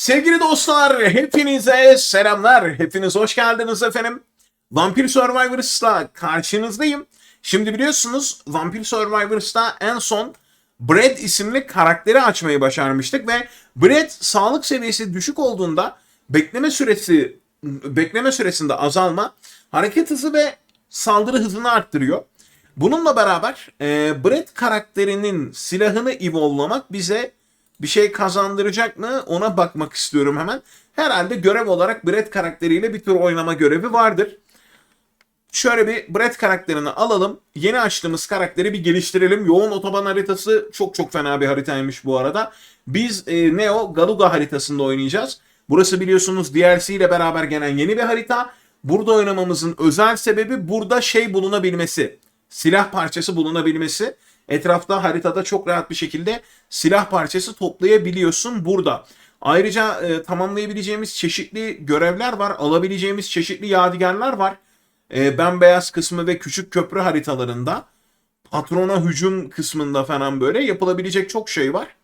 Sevgili dostlar, hepinize selamlar. Hepiniz hoş geldiniz efendim. Vampir Survivors'la karşınızdayım. Şimdi biliyorsunuz Vampir Survivors'ta en son Brad isimli karakteri açmayı başarmıştık ve Brad sağlık seviyesi düşük olduğunda bekleme süresi bekleme süresinde azalma, hareket hızı ve saldırı hızını arttırıyor. Bununla beraber e, Brad karakterinin silahını evolvelamak bize bir şey kazandıracak mı ona bakmak istiyorum hemen. Herhalde görev olarak Brad karakteriyle bir tur oynama görevi vardır. Şöyle bir Brad karakterini alalım. Yeni açtığımız karakteri bir geliştirelim. Yoğun otoban haritası çok çok fena bir haritaymış bu arada. Biz e, Neo Galuga haritasında oynayacağız. Burası biliyorsunuz DLC ile beraber gelen yeni bir harita. Burada oynamamızın özel sebebi burada şey bulunabilmesi. Silah parçası bulunabilmesi. Etrafta haritada çok rahat bir şekilde silah parçası toplayabiliyorsun burada. Ayrıca e, tamamlayabileceğimiz çeşitli görevler var. Alabileceğimiz çeşitli yadigarlar var. E, bembeyaz kısmı ve küçük köprü haritalarında. Patrona hücum kısmında falan böyle yapılabilecek çok şey var.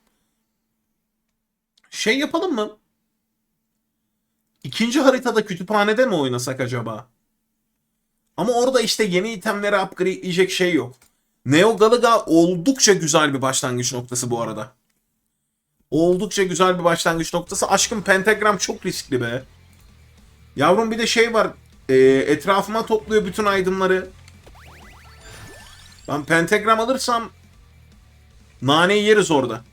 Şey yapalım mı? İkinci haritada kütüphanede mi oynasak acaba? Ama orada işte yeni itemleri upgradeleyecek şey yok. Neo Galaga oldukça güzel bir başlangıç noktası bu arada. Oldukça güzel bir başlangıç noktası. Aşkım pentagram çok riskli be. Yavrum bir de şey var. e, etrafıma topluyor bütün aydınları. Ben pentagram alırsam naneyi yeriz orada.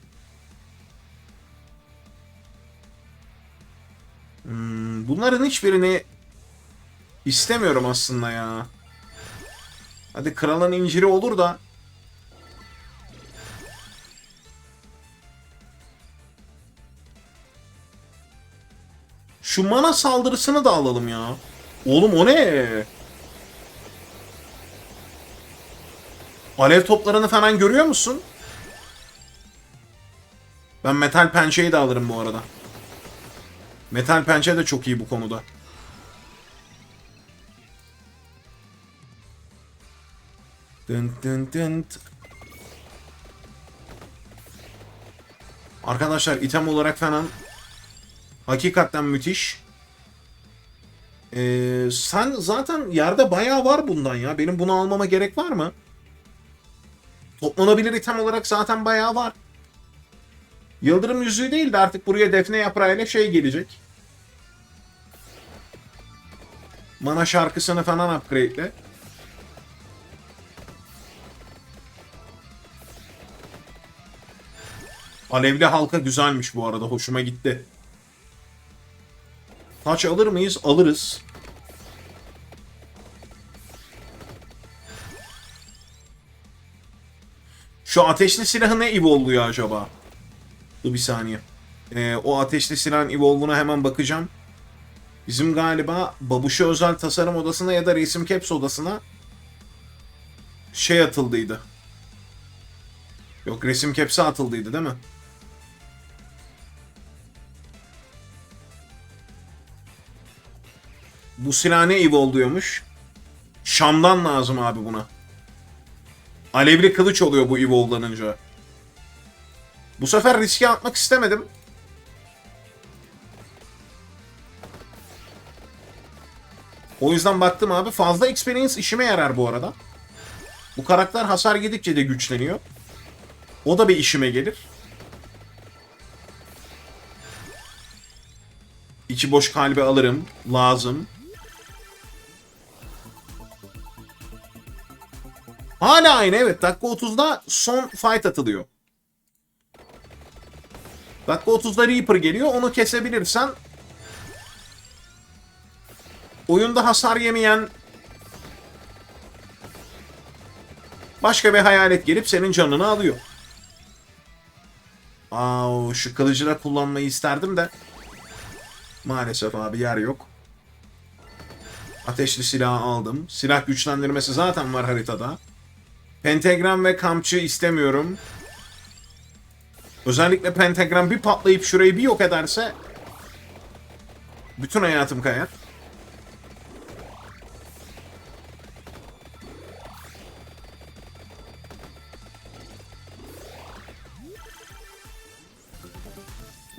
Hmm, bunların hiçbirini istemiyorum aslında ya. Hadi kralın inciri olur da. Şu mana saldırısını da alalım ya. Oğlum o ne? Alev toplarını falan görüyor musun? Ben metal pençeyi de alırım bu arada. Metal pençe de çok iyi bu konuda. Dın dın dın. Arkadaşlar item olarak falan hakikaten müthiş. Ee, sen zaten yerde bayağı var bundan ya. Benim bunu almama gerek var mı? Toplanabilir item olarak zaten bayağı var. Yıldırım yüzüğü değil de artık buraya defne yaprağıyla şey gelecek. Mana şarkısını falan upgrade'le. Alevli halka güzelmiş bu arada. Hoşuma gitti. Taç alır mıyız? Alırız. Şu ateşli silahı ne evolve'luyor acaba? Dur bir saniye. Ee, o ateşli silahın evolve'una hemen bakacağım. Bizim galiba Babuş'a özel tasarım odasına ya da resim caps odasına şey atıldıydı. Yok resim caps'e atıldıydı değil mi? Bu silah ne evolve'luyormuş? Şam'dan lazım abi buna. Alevli kılıç oluyor bu evolve'lanınca. Bu sefer riske atmak istemedim. O yüzden baktım abi fazla experience işime yarar bu arada. Bu karakter hasar yedikçe de güçleniyor. O da bir işime gelir. İçi boş kalbi alırım. Lazım. Hala aynı evet. Dakika 30'da son fight atılıyor. Dakika 30'da Reaper geliyor. Onu kesebilirsen oyunda hasar yemeyen başka bir hayalet gelip senin canını alıyor. Aa, şu kılıcı da kullanmayı isterdim de maalesef abi yer yok. Ateşli silahı aldım. Silah güçlendirmesi zaten var haritada. Pentagram ve kamçı istemiyorum. Özellikle pentagram bir patlayıp şurayı bir yok ederse bütün hayatım kayar.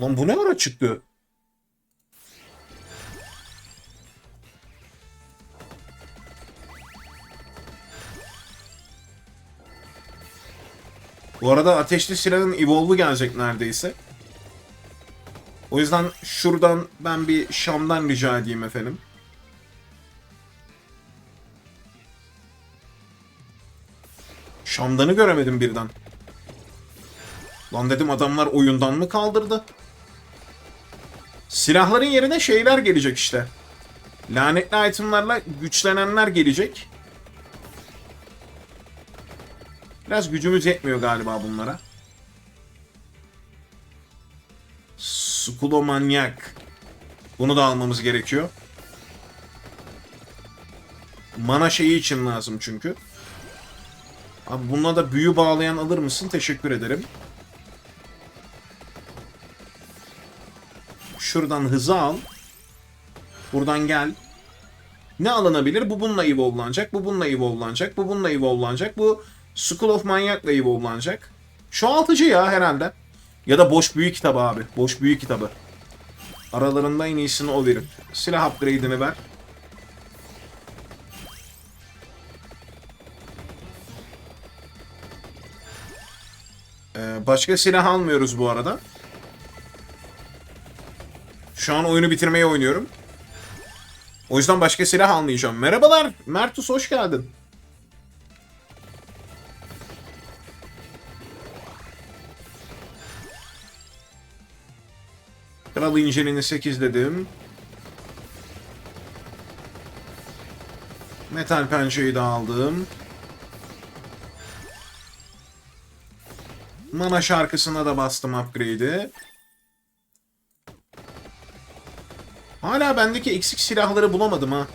Lan bu ne ara çıktı? Bu arada ateşli silahın evolve'u gelecek neredeyse. O yüzden şuradan ben bir Şam'dan rica edeyim efendim. Şam'danı göremedim birden. Lan dedim adamlar oyundan mı kaldırdı? Silahların yerine şeyler gelecek işte. Lanetli itemlarla güçlenenler gelecek. Biraz gücümüz yetmiyor galiba bunlara. Skulomanyak. Bunu da almamız gerekiyor. Mana şeyi için lazım çünkü. Abi bununla da büyü bağlayan alır mısın? Teşekkür ederim. Şuradan hızı al. Buradan gel. Ne alınabilir? Bu bununla evolve'lanacak. Bu bununla evolve'lanacak. Bu bununla evolve'lanacak. Bu School of Manyak'la evolve'lanacak. Çoğaltıcı ya herhalde. Ya da boş büyü kitabı abi. Boş büyü kitabı. Aralarında en iyisini o verir. Silah upgrade'ini ver. Ee, başka silah almıyoruz bu arada. Şu an oyunu bitirmeye oynuyorum. O yüzden başka silah almayacağım. Merhabalar. Mertus hoş geldin. Kral İncil'ini 8 dedim. Metal pençeyi de aldım. Mana şarkısına da bastım upgrade'i. Hala bendeki eksik silahları bulamadım ha.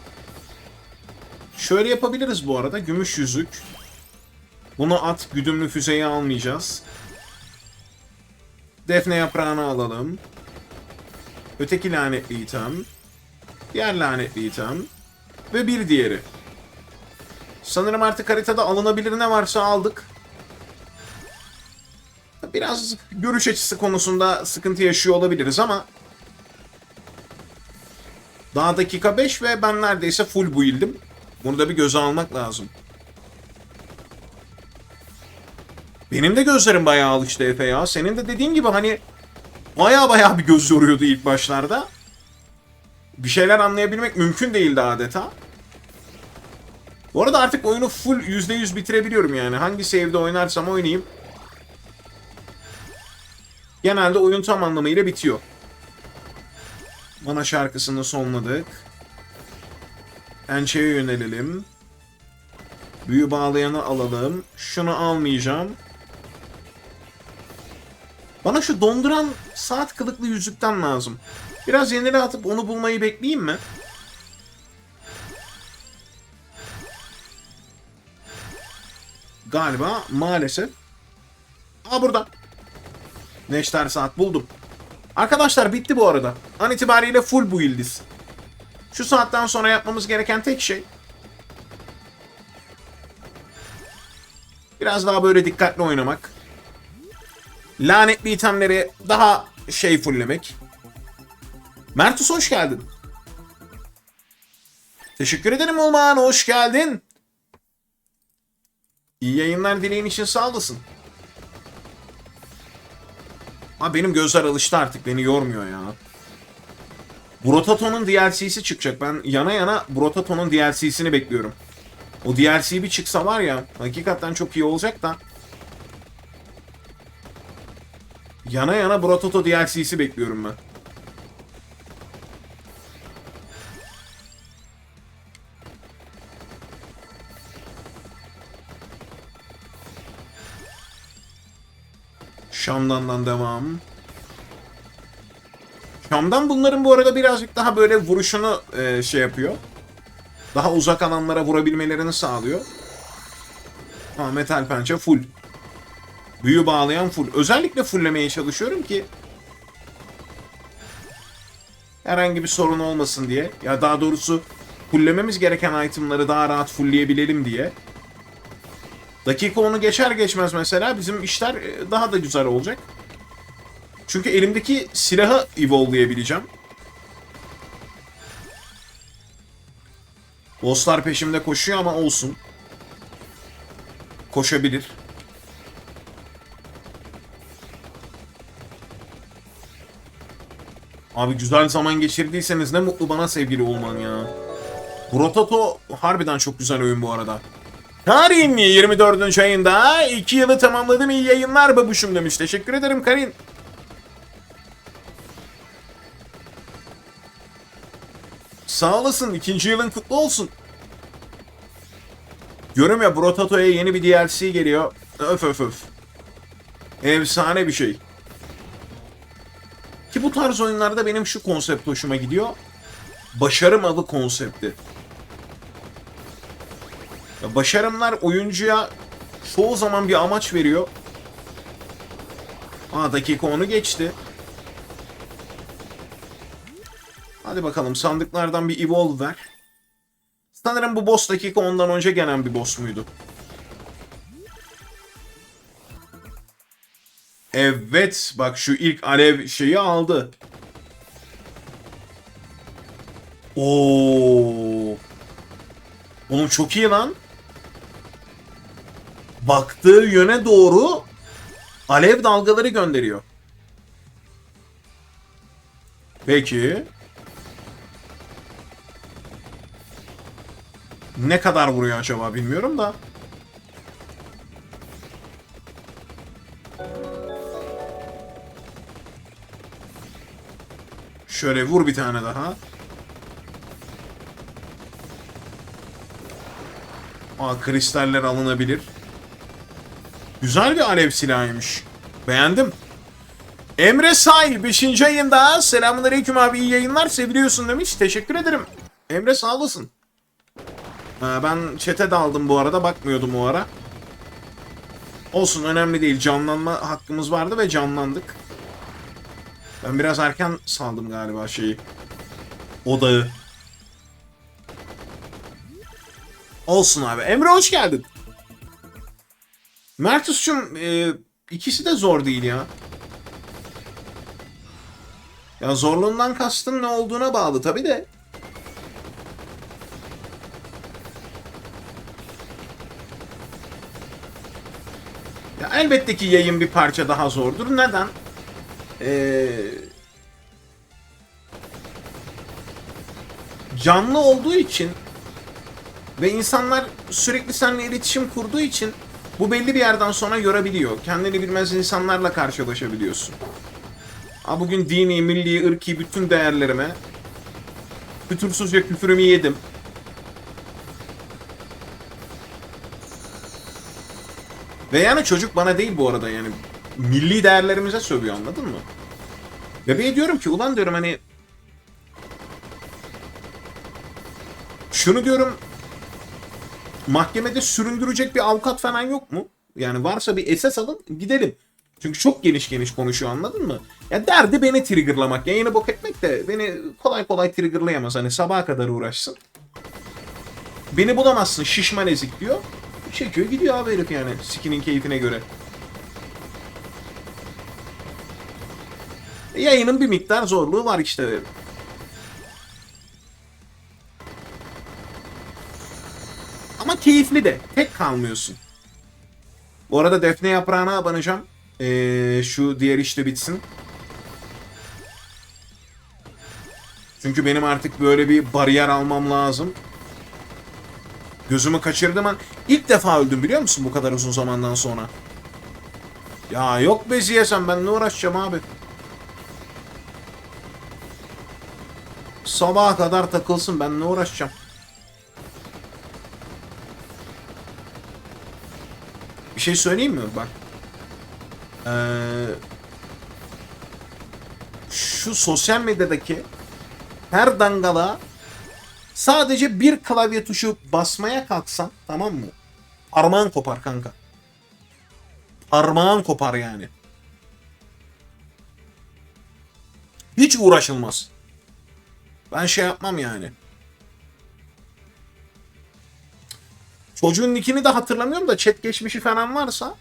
Şöyle yapabiliriz bu arada. Gümüş yüzük. Bunu at. Güdümlü füzeyi almayacağız. Defne yaprağını alalım. Öteki lanetli item. Diğer lanetli item. Ve bir diğeri. Sanırım artık haritada alınabilir ne varsa aldık. Biraz görüş açısı konusunda sıkıntı yaşıyor olabiliriz ama daha dakika 5 ve ben neredeyse full build'im. Bunu da bir göze almak lazım. Benim de gözlerim bayağı alıştı Efe ya. Senin de dediğin gibi hani bayağı bayağı bir göz yoruyordu ilk başlarda. Bir şeyler anlayabilmek mümkün değildi adeta. Bu arada artık oyunu full %100 bitirebiliyorum yani. Hangi save'de oynarsam oynayayım. Genelde oyun tam anlamıyla bitiyor. Mana şarkısını sonladık. Ençeye yönelelim. Büyü bağlayanı alalım. Şunu almayacağım. Bana şu donduran saat kılıklı yüzükten lazım. Biraz yenile atıp onu bulmayı bekleyeyim mi? Galiba maalesef. Aa burada. Neşter saat buldum. Arkadaşlar bitti bu arada. An itibariyle full build'iz. Şu saatten sonra yapmamız gereken tek şey biraz daha böyle dikkatli oynamak. Lanetli itemleri daha şey fulllemek. Mertus hoş geldin. Teşekkür ederim Ulman hoş geldin. İyi yayınlar dileğin için sağ olasın. Ha benim gözler alıştı artık beni yormuyor ya. Brotato'nun DLC'si çıkacak. Ben yana yana Brotato'nun DLC'sini bekliyorum. O DLC bir çıksa var ya hakikaten çok iyi olacak da. Yana yana Brototo DLC'si bekliyorum ben. Şam'dan devam. Şam'dan bunların bu arada birazcık daha böyle vuruşunu e, şey yapıyor. Daha uzak alanlara vurabilmelerini sağlıyor. Ha, metal pençe full. Büyü bağlayan full. Özellikle fulllemeye çalışıyorum ki herhangi bir sorun olmasın diye. Ya daha doğrusu fulllememiz gereken itemları daha rahat fullleyebilelim diye. Dakika onu geçer geçmez mesela bizim işler e, daha da güzel olacak. Çünkü elimdeki silahı evolve'layabileceğim. Bosslar peşimde koşuyor ama olsun. Koşabilir. Abi güzel zaman geçirdiyseniz ne mutlu bana sevgili olman ya. Brotato harbiden çok güzel oyun bu arada. Karin 24. ayında 2 yılı tamamladım iyi yayınlar babuşum demiş. Teşekkür ederim Karin. Sağ olasın. ikinci yılın kutlu olsun. Diyorum ya Brotato'ya yeni bir DLC geliyor. Öf öf öf. Efsane bir şey. Ki bu tarz oyunlarda benim şu konsept hoşuma gidiyor. Başarım avı konsepti. Başarımlar oyuncuya çoğu zaman bir amaç veriyor. Aa dakika onu geçti. Hadi bakalım sandıklardan bir evolve ver. Sanırım bu boss dakika ondan önce gelen bir boss muydu? Evet bak şu ilk alev şeyi aldı. Oo. Oğlum çok iyi lan. Baktığı yöne doğru alev dalgaları gönderiyor. Peki. Ne kadar vuruyor acaba bilmiyorum da. Şöyle vur bir tane daha. Aa kristaller alınabilir. Güzel bir alev silahıymış. Beğendim. Emre Say 5. ayında selamünaleyküm abi iyi yayınlar seviliyorsun demiş. Teşekkür ederim. Emre sağ olasın. Ha, ben çete daldım bu arada bakmıyordum o ara. Olsun önemli değil canlanma hakkımız vardı ve canlandık. Ben biraz erken saldım galiba şeyi. Odağı. Olsun abi. Emre hoş geldin. Mertus'cum e, ikisi de zor değil ya. Ya zorluğundan kastın ne olduğuna bağlı tabi de. Ya elbette ki yayın bir parça daha zordur. Neden? Ee, canlı olduğu için ve insanlar sürekli seninle iletişim kurduğu için bu belli bir yerden sonra yorabiliyor. Kendini bilmez insanlarla karşılaşabiliyorsun. Ha bugün dini, milli, ırki bütün değerlerime fütursuzca küfürümü yedim. Ve yani çocuk bana değil bu arada yani milli değerlerimize sövüyor anladın mı? Bebeğe diyorum ki ulan diyorum hani şunu diyorum mahkemede süründürecek bir avukat falan yok mu? Yani varsa bir esas alın gidelim. Çünkü çok geniş geniş konuşuyor anladın mı? Ya derdi beni triggerlamak. Yayını bok etmek de beni kolay kolay triggerlayamaz. Hani sabaha kadar uğraşsın. Beni bulamazsın şişman ezik diyor. Çekiyor gidiyor abi herif yani. Sikinin keyfine göre. Yayının bir miktar zorluğu var işte. Ama keyifli de. Tek kalmıyorsun. Bu arada defne yaprağına abanacağım. Ee, şu diğer işte bitsin. Çünkü benim artık böyle bir bariyer almam lazım. Gözümü kaçırdım an. ilk defa öldüm biliyor musun bu kadar uzun zamandan sonra. Ya yok be Ziye ben ne uğraşacağım abi. Sabaha kadar takılsın ben ne uğraşacağım. Bir şey söyleyeyim mi? Bak. Ee, şu sosyal medyadaki her dangala sadece bir klavye tuşu basmaya kalksan tamam mı? Parmağın kopar kanka. Parmağın kopar yani. Hiç uğraşılmaz. Ben şey yapmam yani. Çocuğun nickini de hatırlamıyorum da chat geçmişi falan varsa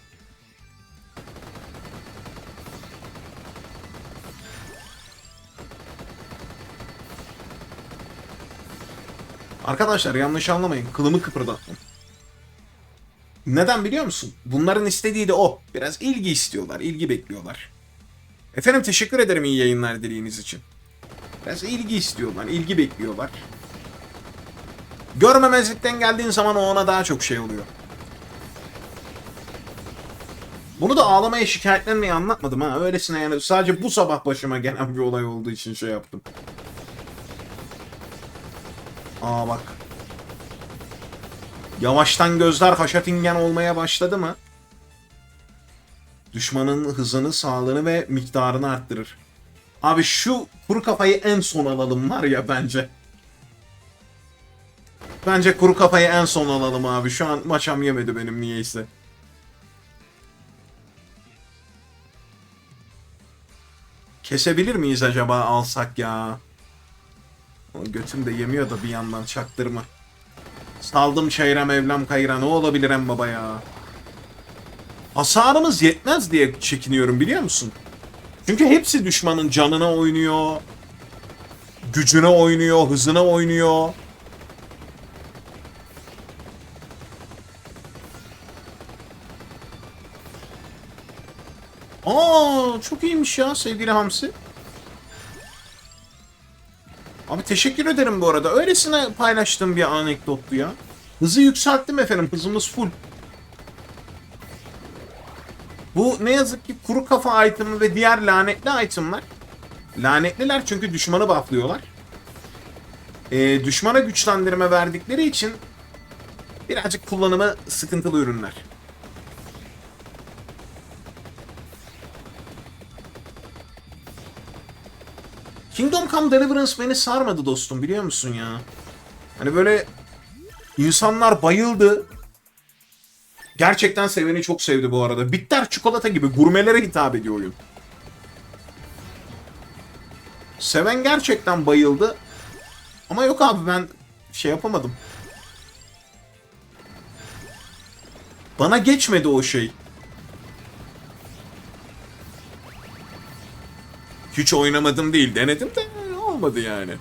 Arkadaşlar yanlış anlamayın. Kılımı kıpırdattım. Neden biliyor musun? Bunların istediği de o. Biraz ilgi istiyorlar. ilgi bekliyorlar. Efendim teşekkür ederim iyi yayınlar dilediğiniz için. Biraz ilgi istiyorlar, ilgi bekliyorlar. Görmemezlikten geldiğin zaman o ona daha çok şey oluyor. Bunu da ağlamaya şikayetlenmeyi anlatmadım ha. Öylesine yani sadece bu sabah başıma gelen bir olay olduğu için şey yaptım. Aa bak. Yavaştan gözler haşatingen olmaya başladı mı? Düşmanın hızını, sağlığını ve miktarını arttırır. Abi şu kuru kafayı en son alalım var ya bence. Bence kuru kafayı en son alalım abi. Şu an maçam yemedi benim niyeyse. Kesebilir miyiz acaba alsak ya? Götüm de yemiyor da bir yandan çaktırma. Saldım çayıra mevlam kayıra ne olabilir en baba ya? Hasarımız yetmez diye çekiniyorum biliyor musun? Çünkü hepsi düşmanın canına oynuyor. Gücüne oynuyor, hızına oynuyor. Aa, çok iyiymiş ya sevgili Hamsi. Abi teşekkür ederim bu arada. Öylesine paylaştığım bir anekdottu ya. Hızı yükselttim efendim. Hızımız full. Bu ne yazık ki kuru kafa itemı ve diğer lanetli itemler. Lanetliler çünkü düşmanı bufflıyorlar. Ee, düşmana güçlendirme verdikleri için birazcık kullanımı sıkıntılı ürünler. Kingdom Come Deliverance beni sarmadı dostum biliyor musun ya? Hani böyle insanlar bayıldı. Gerçekten seveni çok sevdi bu arada. Bitter çikolata gibi gurmelere hitap ediyor oyun. Seven gerçekten bayıldı. Ama yok abi ben şey yapamadım. Bana geçmedi o şey. Hiç oynamadım değil. Denedim de olmadı yani.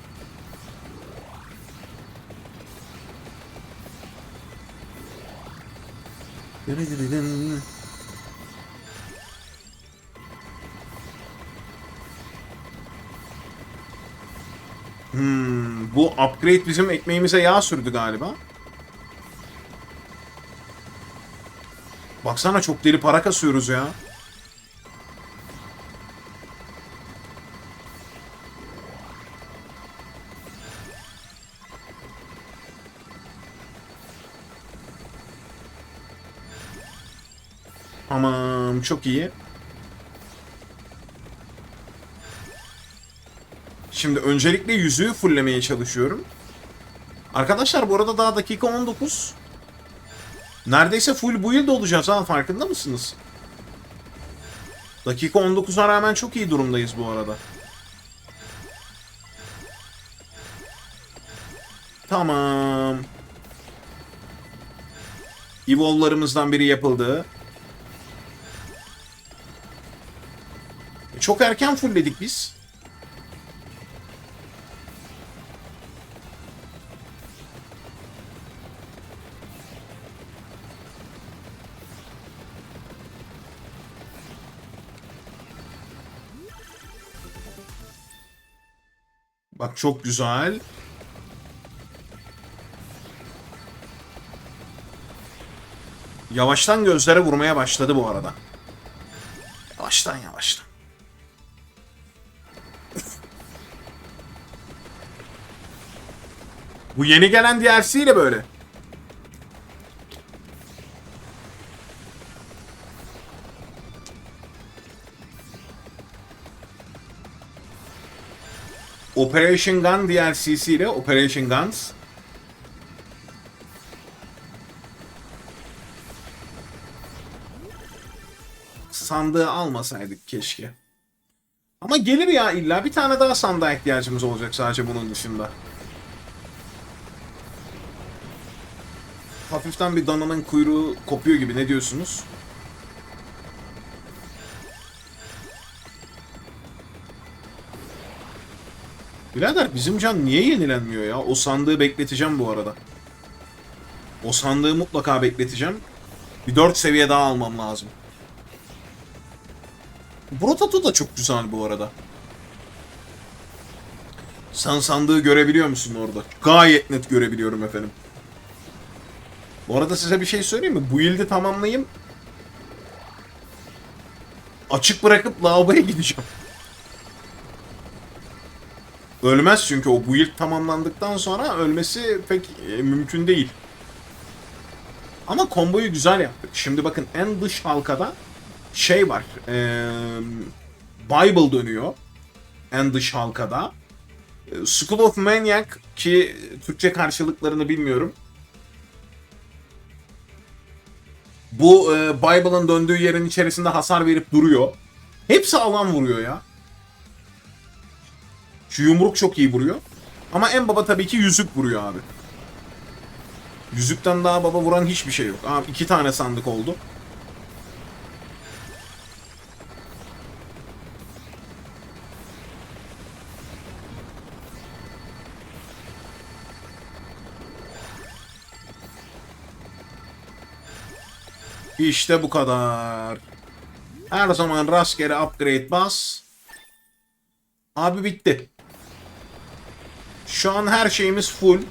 Hmm, bu upgrade bizim ekmeğimize yağ sürdü galiba. Baksana çok deli para kasıyoruz ya. Çok iyi. Şimdi öncelikle yüzüğü fulllemeye çalışıyorum. Arkadaşlar bu arada daha dakika 19. Neredeyse full build olacağız ha farkında mısınız? Dakika 19'a rağmen çok iyi durumdayız bu arada. Tamam. Evolve'larımızdan biri yapıldı. Çok erken fullledik biz. Bak çok güzel. Yavaştan gözlere vurmaya başladı bu arada. Yavaştan yavaştan. Bu yeni gelen DLC ile böyle. Operation Gun DLC'si ile Operation Guns. Sandığı almasaydık keşke. Ama gelir ya illa bir tane daha sandığa ihtiyacımız olacak sadece bunun dışında. Hafiften bir dananın kuyruğu kopuyor gibi ne diyorsunuz? Birader bizim can niye yenilenmiyor ya? O sandığı bekleteceğim bu arada. O sandığı mutlaka bekleteceğim. Bir 4 seviye daha almam lazım. Brotato da çok güzel bu arada. Sen sandığı görebiliyor musun orada? Gayet net görebiliyorum efendim. Bu arada size bir şey söyleyeyim mi? Bu yıldı tamamlayayım. Açık bırakıp lavaboya gideceğim. Ölmez çünkü o build tamamlandıktan sonra ölmesi pek e, mümkün değil. Ama komboyu güzel yaptık. Şimdi bakın en dış halkada şey var. eee, Bible dönüyor. En dış halkada. E, School of Maniac ki Türkçe karşılıklarını bilmiyorum. Bu e, Bible'ın döndüğü yerin içerisinde hasar verip duruyor. Hepsi alan vuruyor ya. Şu yumruk çok iyi vuruyor. Ama en baba tabii ki yüzük vuruyor abi. Yüzükten daha baba vuran hiçbir şey yok. Abi iki tane sandık oldu. İşte bu kadar. Her zaman rastgele upgrade bas. Abi bitti. Şu an her şeyimiz full.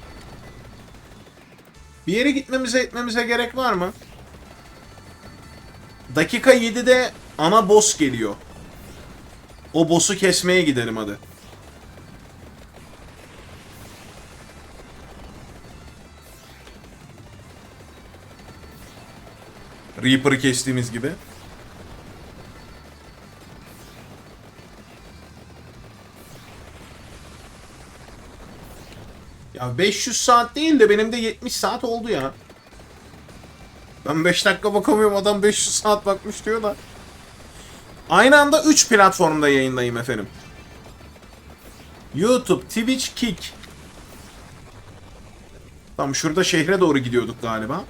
Bir yere gitmemize etmemize gerek var mı? Dakika 7'de ana boss geliyor. O boss'u kesmeye gidelim hadi. Reaper'ı kestiğimiz gibi. Ya 500 saat değil de benim de 70 saat oldu ya. Ben 5 dakika bakamıyorum adam 500 saat bakmış diyor da. Aynı anda 3 platformda yayındayım efendim. YouTube, Twitch, Kick. Tam şurada şehre doğru gidiyorduk galiba.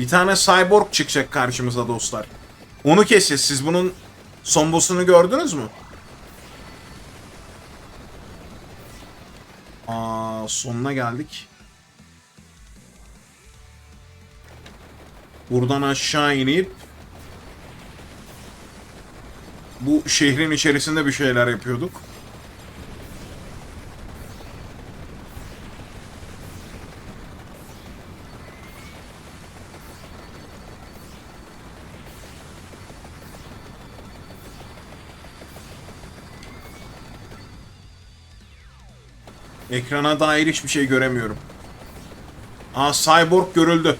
Bir tane cyborg çıkacak karşımıza dostlar. Onu keseceğiz. Siz bunun son boss'unu gördünüz mü? Aa, sonuna geldik. Buradan aşağı inip bu şehrin içerisinde bir şeyler yapıyorduk. Ekrana dair hiçbir şey göremiyorum. Aa Cyborg görüldü.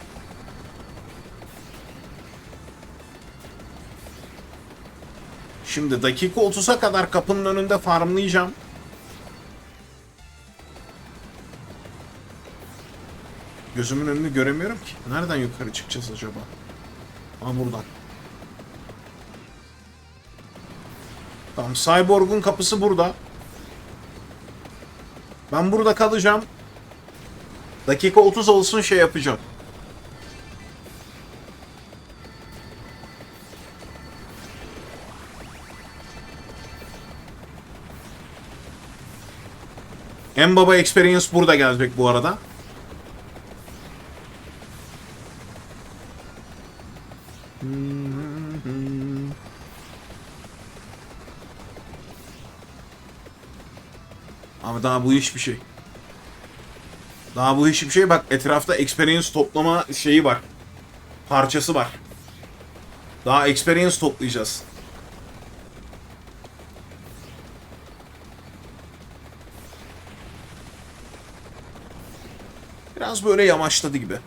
Şimdi dakika 30'a kadar kapının önünde farmlayacağım. Gözümün önünü göremiyorum ki. Nereden yukarı çıkacağız acaba? Aa buradan. Tamam Cyborg'un kapısı burada. Ben burada kalacağım. Dakika 30 olsun şey yapacağım. En baba experience burada gelecek bu arada. Daha bu iş bir şey. Daha bu iş bir şey bak etrafta experience toplama şeyi var. Parçası var. Daha experience toplayacağız. Biraz böyle yavaşladı gibi.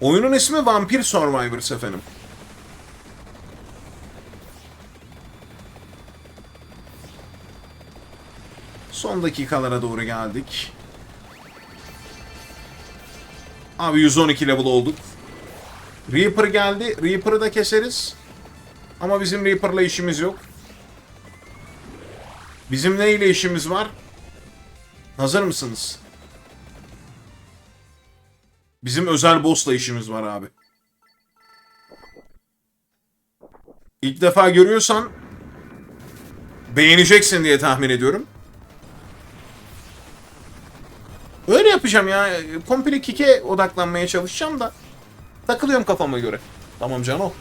Oyunun ismi Vampir Survivors efendim. Son dakikalara doğru geldik. Abi 112 level olduk. Reaper geldi. Reaper'ı da keseriz. Ama bizim Reaper'la işimiz yok. Bizim neyle işimiz var? Hazır mısınız? Bizim özel boss'la işimiz var abi. İlk defa görüyorsan beğeneceksin diye tahmin ediyorum. Öyle yapacağım ya. Komple kick'e odaklanmaya çalışacağım da. Takılıyorum kafama göre. Tamam Cano.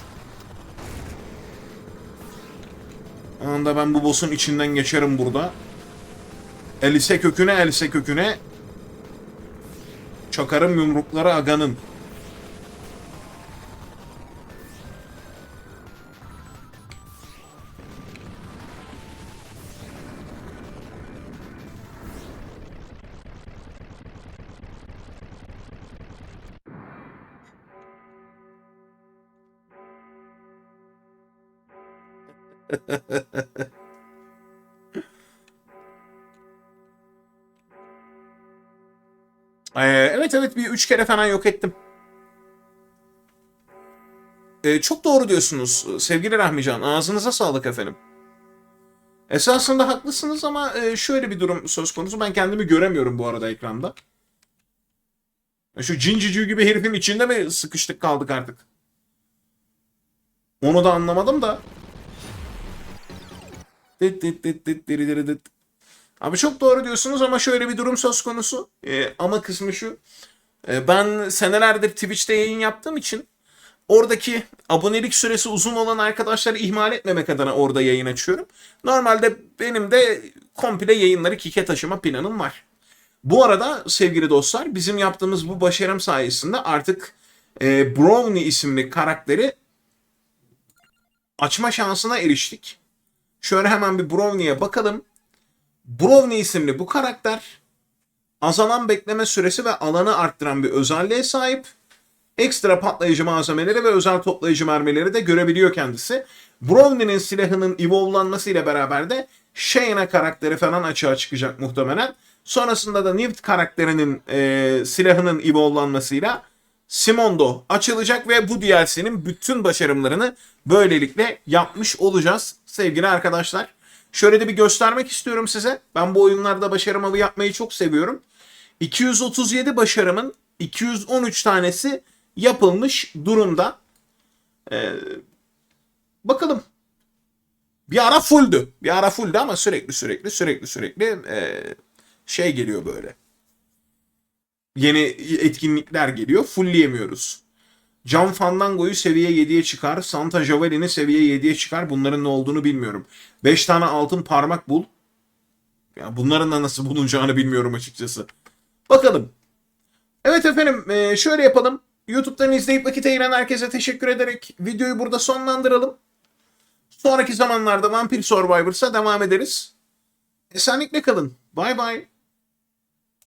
Anında ben bu boss'un içinden geçerim burada. Elise köküne elise köküne. Çakarım yumrukları aganın. Ee, evet evet bir üç kere falan yok ettim. Ee, çok doğru diyorsunuz sevgili Rahmican. Ağzınıza sağlık efendim. Esasında haklısınız ama e, şöyle bir durum söz konusu. Ben kendimi göremiyorum bu arada ekranda. E, Şu cincicü gibi herifin içinde mi sıkıştık kaldık artık? Onu da anlamadım da. Dıt dıt dıt dıt diri diri dıt. Abi çok doğru diyorsunuz ama şöyle bir durum söz konusu. Ee, ama kısmı şu. Ee, ben senelerdir Twitch'te yayın yaptığım için oradaki abonelik süresi uzun olan arkadaşları ihmal etmemek adına orada yayın açıyorum. Normalde benim de komple yayınları kike taşıma planım var. Bu arada sevgili dostlar bizim yaptığımız bu başarım sayesinde artık e, Brownie isimli karakteri açma şansına eriştik. Şöyle hemen bir Brownie'ye bakalım. Brownie isimli bu karakter azalan bekleme süresi ve alanı arttıran bir özelliğe sahip. Ekstra patlayıcı malzemeleri ve özel toplayıcı mermileri de görebiliyor kendisi. Brownie'nin silahının evolve'lanması ile beraber de Shayna karakteri falan açığa çıkacak muhtemelen. Sonrasında da Newt karakterinin e, silahının evolve'lanmasıyla Simondo açılacak ve bu DLC'nin bütün başarımlarını böylelikle yapmış olacağız sevgili arkadaşlar. Şöyle de bir göstermek istiyorum size. Ben bu oyunlarda başarım avı yapmayı çok seviyorum. 237 başarımın 213 tanesi yapılmış durumda. Ee, bakalım. Bir ara fulldü. Bir ara fulldü ama sürekli sürekli sürekli sürekli ee, şey geliyor böyle. Yeni etkinlikler geliyor. Fullleyemiyoruz. Can Fandango'yu seviye 7'ye çıkar. Santa Javeli'ni seviye 7'ye çıkar. Bunların ne olduğunu bilmiyorum. 5 tane altın parmak bul. Ya bunların da nasıl bulunacağını bilmiyorum açıkçası. Bakalım. Evet efendim e, şöyle yapalım. YouTube'dan izleyip vakit ayıran herkese teşekkür ederek videoyu burada sonlandıralım. Sonraki zamanlarda Vampire Survivor'sa devam ederiz. Esenlikle kalın. Bay bay.